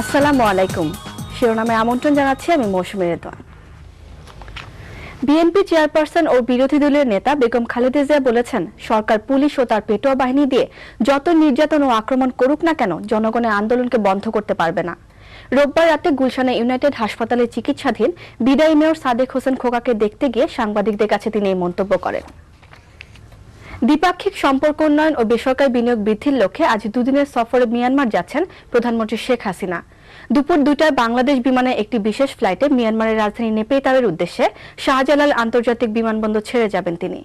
আসসালামু আলাইকুম। শিরোনামে আমন্ত্রণ জানাচ্ছি আমি মৌসুমী রেদওয়ান। বিএনপি চেয়ারপারসন ও বিরোধী দলের নেতা বেগম খালেদা জিয়া বলেছেন, সরকার পুলিশ ও তার পেটোয়া বাহিনী দিয়ে যত নির্যাতন ও আক্রমণ করুক না কেন, জনগণের আন্দোলনকে বন্ধ করতে পারবে না। রোববার রাতে গুলশানে ইউনাইটেড হাসপাতালে চিকিৎসাধীন বিদায়ী মেয়র সাদেক হোসেন খোকাকে দেখতে গিয়ে সাংবাদিকদের কাছে তিনি এই মন্তব্য করেন। দ্বিপাক্ষিক সম্পর্ক উন্নয়ন ও বেসরকারি বিনিয়োগ বৃদ্ধির লক্ষ্যে আজ দুদিনের সফরে মিয়ানমার যাচ্ছেন প্রধানমন্ত্রী শেখ হাসিনা। দুপুর দুটায় বাংলাদেশ বিমানে একটি বিশেষ ফ্লাইটে মিয়ানমারের রাজধানী নেপেতাওয়ের উদ্দেশ্যে শাহজালাল আন্তর্জাতিক বিমানবন্দর ছেড়ে যাবেন তিনি।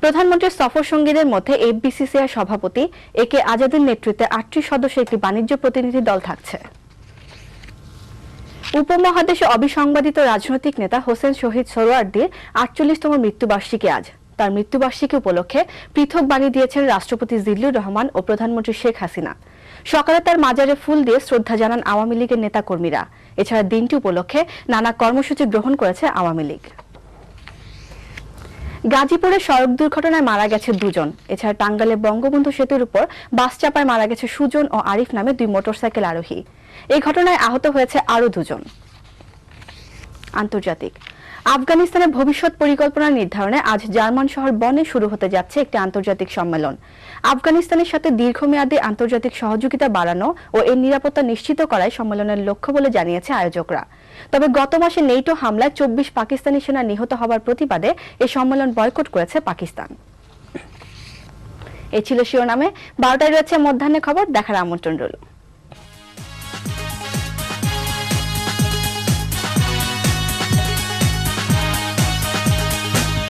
প্রধানমন্ত্রীর সফর সঙ্গীদের মধ্যে এফবিসিসিআই সভাপতি এ কে আজাদের নেতৃত্বে আটটি সদস্য একটি বাণিজ্য প্রতিনিধি দল থাকছে। উপমহাদেশে অবিসংবাদিত রাজনৈতিক নেতা হোসেন শহীদ সোহরাওয়ার্দীর আটচল্লিশতম মৃত্যুবার্ষিকী আজ। তার মৃত্যুবার্ষিকী উপলক্ষে পৃথক বাণী দিয়েছেন রাষ্ট্রপতি জিল্লুর রহমান ও প্রধানমন্ত্রী শেখ হাসিনা। সকালে তার মাজারে ফুল দিয়ে শ্রদ্ধা জানান আওয়ামী লীগের নেতাকর্মীরা। এছাড়া দিনটি উপলক্ষে নানা কর্মসূচি গ্রহণ করেছে আওয়ামী লীগ। গাজীপুরে সড়ক দুর্ঘটনায় মারা গেছে দুজন। এছাড়া টাঙ্গালে বঙ্গবন্ধু সেতুর উপর বাস চাপায় মারা গেছে সুজন ও আরিফ নামে দুই মোটরসাইকেল আরোহী। এই ঘটনায় আহত হয়েছে আরও দুজন। আন্তর্জাতিক আফগানিস্তানের ভবিষ্যৎ পরিকল্পনা নির্ধারণে আজ জার্মান শহর বনে শুরু হতে যাচ্ছে একটি আন্তর্জাতিক সম্মেলন। আফগানিস্তানের সাথে দীর্ঘমেয়াদী আন্তর্জাতিক সহযোগিতা বাড়ানো ও এর নিরাপত্তা নিশ্চিত করাই সম্মেলনের লক্ষ্য বলে জানিয়েছে আয়োজকরা। তবে গত মাসে নেইটো হামলায় চব্বিশ পাকিস্তানি সেনা নিহত হওয়ার প্রতিবাদে এই সম্মেলন বয়কট করেছে পাকিস্তান। এ ছিল শিরোনামে। বারোটায় রয়েছে মধ্যাহ্নে খবর, দেখার আমন্ত্রণ রইল।